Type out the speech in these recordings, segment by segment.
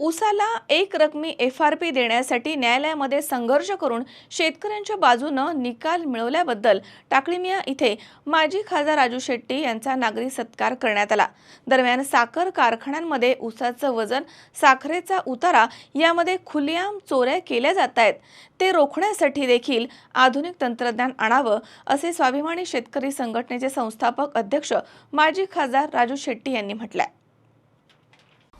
उसाला एक रकमी एफ आर पी देण्यासाठी न्यायालयामध्ये संघर्ष करून शेतकऱ्यांच्या बाजूनं निकाल मिळवल्याबद्दल टाकळीमिया इथे माजी खासदार राजू शेट्टी यांचा नागरी सत्कार करण्यात आला. दरम्यान साखर कारखान्यांमध्ये ऊसाचं वजन साखरेचा उतारा यामध्ये खुलेआम चोऱ्या केल्या जात आहेत. ते रोखण्यासाठी देखील आधुनिक तंत्रज्ञान आणावं असे स्वाभिमानी शेतकरी संघटनेचे संस्थापक अध्यक्ष माजी खासदार राजू शेट्टी यांनी म्हटलं आहे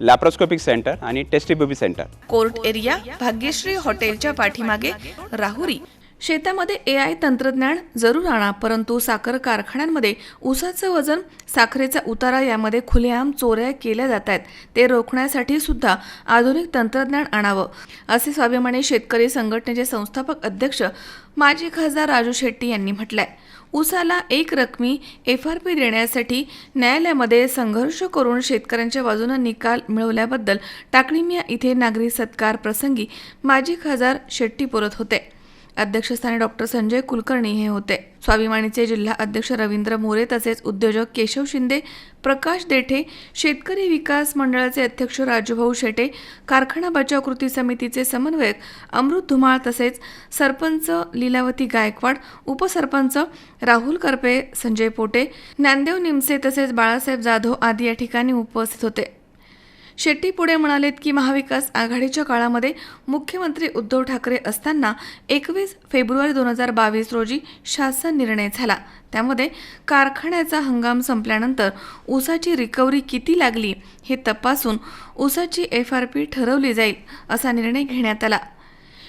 लॅप्रोस्कोपिक सेंटर आणि test tube baby centre. Court area Bhagyashree हॉटेलच्या पाठीमागे राहुरी. शेतामध्ये ए आय तंत्रज्ञान जरूर आणा परंतु साखर कारखान्यांमध्ये ऊसाचं वजन साखरेचा उतारा यामध्ये खुलेआम चोऱ्या केल्या जात आहेत ते रोखण्यासाठी सुद्धा आधुनिक तंत्रज्ञान आणावं असे स्वाभिमानी शेतकरी संघटनेचे संस्थापक अध्यक्ष माजी खासदार राजू शेट्टी यांनी म्हटलंय. ऊसाला एक रकमी एफ आर पी देण्यासाठी न्यायालयामध्ये संघर्ष करून शेतकऱ्यांच्या बाजूनं निकाल मिळवल्याबद्दल टाकणीमिया इथे नागरी सत्कार प्रसंगी माजी खासदार शेट्टी बोलत होते. अध्यक्षस्थानी डॉक्टर संजय कुलकर्णी हे होते. स्वाभिमानीचे जिल्हा अध्यक्ष रवींद्र मोरे तसेच उद्योजक केशव शिंदे प्रकाश देठे शेतकरी विकास मंडळाचे अध्यक्ष राजूभाऊ शेटे कारखाना बचाव कृती समितीचे समन्वयक अमृत धुमाळ तसेच सरपंच लीलावती गायकवाड उपसरपंच राहुल करपे संजय पोटे ज्ञानदेव निमसे तसेच बाळासाहेब जाधव आदी या ठिकाणी उपस्थित होते. शेट्टी पुढे म्हणालेत की महाविकास आघाडीच्या काळामध्ये मुख्यमंत्री उद्धव ठाकरे असताना एकवीस फेब्रुवारी दोन हजार बावीस रोजी शासन निर्णय झाला. त्यामध्ये कारखान्याचा हंगाम संपल्यानंतर ऊसाची रिकव्हरी किती लागली हे तपासून ऊसाची एफ आर पी ठरवली जाईल असा निर्णय घेण्यात आला.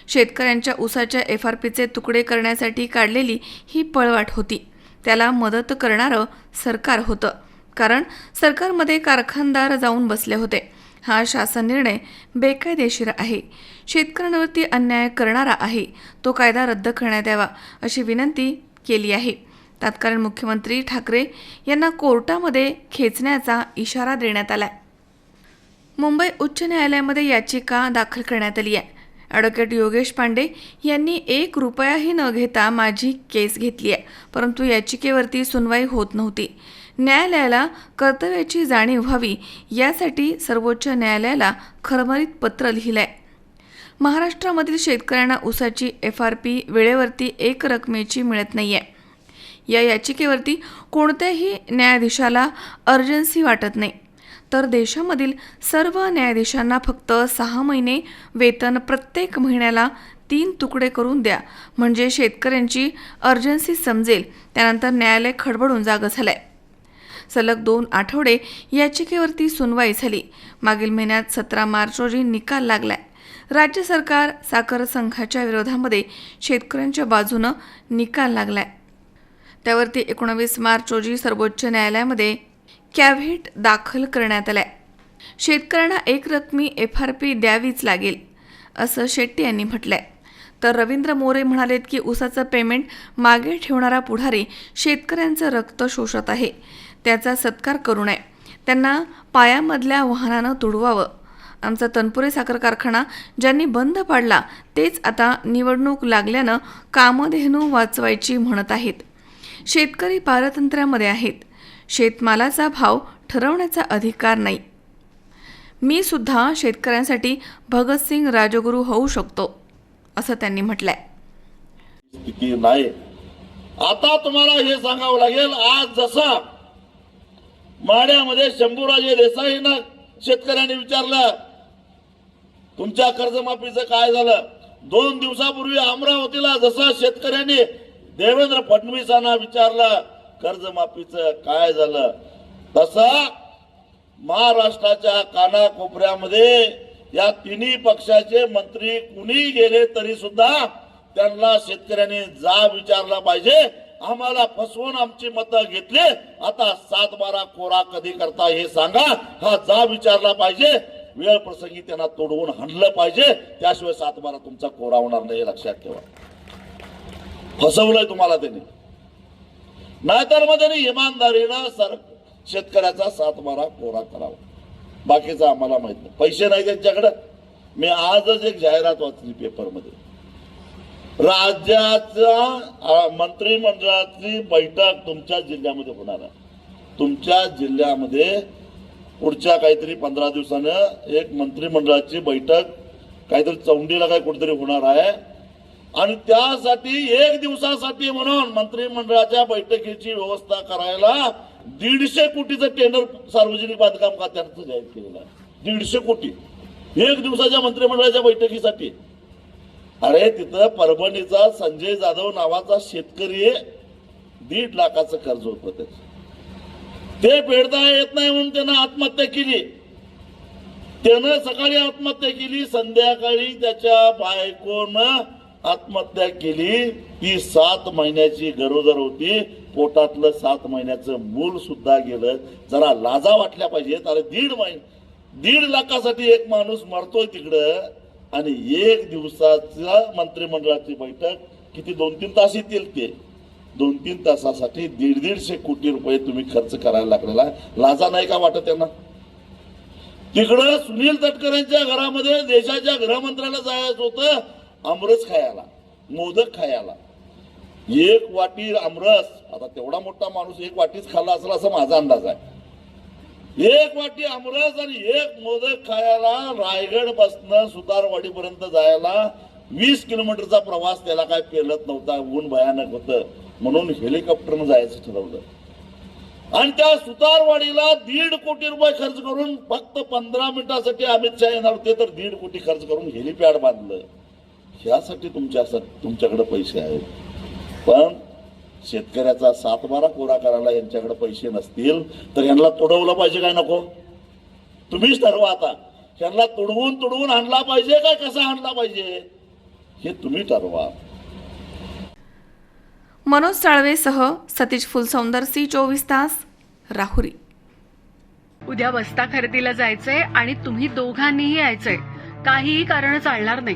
शेतकऱ्यांच्या ऊसाच्या एफ आर पीचे तुकडे करण्यासाठी काढलेली ही पळवाट होती. त्याला मदत करणारं सरकार होतं. कारण सरकारमध्ये कारखानदार जाऊन बसले होते. हा शासन निर्णय बेकायदेशीर आहे. शेतकऱ्यांवरती अन्याय करणारा आहे. तो कायदा रद्द करण्यात यावा अशी विनंती केली आहे. तत्कालीन मुख्यमंत्री ठाकरे यांना कोर्टामध्ये खेचण्याचा इशारा देण्यात आला मुंबई उच्च न्यायालयामध्ये याचिका दाखल करण्यात आली आहे. ॲडव्होकेट योगेश पांडे यांनी एक रुपयाही न घेता माझी केस घेतली आहे. परंतु याचिकेवरती सुनवाई होत नव्हती. न्यायालयाला कर्तव्याची जाणीव व्हावी यासाठी सर्वोच्च न्यायालयाला खरमरीत पत्र लिहिलंय. महाराष्ट्रामधील शेतकऱ्यांना ऊसाची एफ आर पी वेळेवरती एक रकमेची मिळत नाही आहे या याचिकेवरती कोणत्याही न्यायाधीशाला अर्जन्सी वाटत नाही. तर देशामधील सर्व न्यायाधीशांना फक्त सहा महिने वेतन प्रत्येक महिन्याला तीन तुकडे करून द्या. म्हणजे शेतकऱ्यांची अर्जन्सी समजेल. त्यानंतर न्यायालय खडबडून जागं झालंय. सलग दोन आठवडे याचिकेवरती सुनवाई झाली. मागील महिन्यात सतरा मार्च रोजी निकाल लागलाय. राज्य सरकार साखर संघाच्या विरोधामध्ये शेतकऱ्यांच्या बाजूनं निकाल लागलाय. त्यावरती एकोणावीस मार्च रोजी सर्वोच्च न्यायालयामध्ये कॅव्हेट दाखल करण्यात आलाय. शेतकऱ्यांना एक रकमी एफ आर पी द्यावीच लागेल असं शेट्टी यांनी म्हटलंय. तर रवींद्र मोरे म्हणालेत की ऊसाचं पेमेंट मागे ठेवणारा पुढारी शेतकऱ्यांचं रक्त शोषत आहे. त्याचा सत्कार करू नये. त्यांना पायामधल्या वाहनानं तुडवावं. आमचा तनपुरे साखर कारखाना ज्यांनी बंद पाडला तेच आता निवडणूक लागल्यानं कामधेनू वाचवायची म्हणत आहेत. शेतकरी पारतंत्र्यामध्ये आहेत. शेतमालाचा भाव ठरवण्याचा अधिकार नाही. मी सुद्धा शेतकऱ्यांसाठी भगतसिंग राजगुरू होऊ शकतो असं त्यांनी म्हटलंय. नाही? आता तुम्हाला हे सांगावं लागेल आज जसा माड्यामध्ये शंभूराजे देसाईंना शेतकऱ्यांनी विचारलं तुमच्या कर्जमाफीचं काय झालं? दोन दिवसापूर्वी अमरावतीला जसा शेतकऱ्यांनी देवेंद्र फडणवीसांना विचारलं कर्जमाफीचं काय झालं? तसा महाराष्ट्राच्या कानाकोपऱ्यामध्ये या तिन्ही पक्षाचे मंत्री कुणी गेले तरी सुद्धा त्यांना शेतकऱ्यांनी जा विचारला पाहिजे. आम्हाला फसवून आमची मतं घेतली. आता सात बारा कोरा कधी करता हे सांगा. हा जा विचारला पाहिजे. वेळ प्रसंगी त्यांना तोडवून हाणलं पाहिजे. त्याशिवाय सात बारा तुमचा कोरा होणार नाही हे लक्षात ठेवा. फसवलंय तुम्हाला त्यांनी. नाहीतर मग त्यांनी इमानदारीनं सर शेतकऱ्याचा सातबारा कोरा करावा. बाकीचं आम्हाला माहीत नाही. पैसे नाही त्यांच्याकडं. मी आजच एक जाहिरात वाचली पेपरमध्ये. राज्याचा मंत्रिमंडळातली बैठक तुमच्या जिल्ह्यामध्ये होणार आहे. तुमच्या जिल्ह्यामध्ये पुढच्या काहीतरी पंधरा दिवसानं एक मंत्रिमंडळाची बैठक काहीतरी चौंडीला काय कुठेतरी होणार आहे. आणि त्यासाठी एक दिवसासाठी म्हणून मंत्रिमंडळाच्या बैठकीची व्यवस्था करायला दीडशे कोटीचं टेंडर सार्वजनिक बांधकाम खात्याचं जाहीर केलेलं आहे. दीडशे कोटी. एक दिवसाच्या मंत्रिमंडळाच्या बैठकीसाठी. अरे तिथं परभणीचा संजय जाधव नावाचा शेतकरी दीड लाखाचं कर्ज होतं. त्याचं ते फेडता येत नाही म्हणून त्यानं आत्महत्या केली. त्यानं सकाळी आत्महत्या केली. संध्याकाळी त्याच्या बायकोनं आत्महत्या केली ती सात महिन्याची गरोदर होती. पोटातलं सात महिन्याचं मूल सुद्धा गेलं. जरा लाजा वाटल्या पाहिजेत. अरे दीड महिने दीड लाखासाठी एक माणूस मरतोय तिकडं. आणि एक दिवसाचा मंत्रिमंडळाची बैठक किती दोन तीन तास येतील ते. दोन तीन तासासाठी दीड दीडशे कोटी रुपये तुम्ही खर्च करायला लागलेला लाजा नाही का वाटत त्यांना? तिकडं सुनील तटकरेंच्या घरामध्ये देशाच्या गृहमंत्र्याला जायचं होतं. आमरस खायला मोदक खायला. एक वाटी आमरस आता तेवढा मोठा माणूस एक वाटीच खाल्ला असेल असं माझा अंदाज आहे. एक वाटी आमरस आणि एक मोदक खायला रायगड बसनं सुतारवाडीपर्यंत जायला वीस किलोमीटरचा प्रवास त्याला काय पेलत नव्हता ऊन भयानक होतं. म्हणून हेलिकॉप्टरनं जायचं ठरवलं. आणि त्या सुतारवाडीला दीड कोटी रुपये खर्च करून फक्त पंधरा मिनिटासाठी अमित शहा येणार होते तर दीड कोटी खर्च करून हेलिपॅड बांधलं. ह्यासाठी तुमच्या तुमच्याकडे पैसे आहेत. पण शेतकऱ्याचा सातबारा कोरा करायला यांच्याकडे पैसे नसतील तर यांना तोडवलं पाहिजे काय नको? तुम्हीच ठरवा आता. यांना तुडवून तुडवून आणला पाहिजे काय? कसा आणला पाहिजे? हे तुम्ही ठरवा. मनोज साळवेसह सतीश फुलसौंदर सी चोवीस तास राहुरी. उद्या बस्ता खरेदीला जायचंय आणि तुम्ही दोघांनीही यायचंय. काहीही कारण चालणार नाही.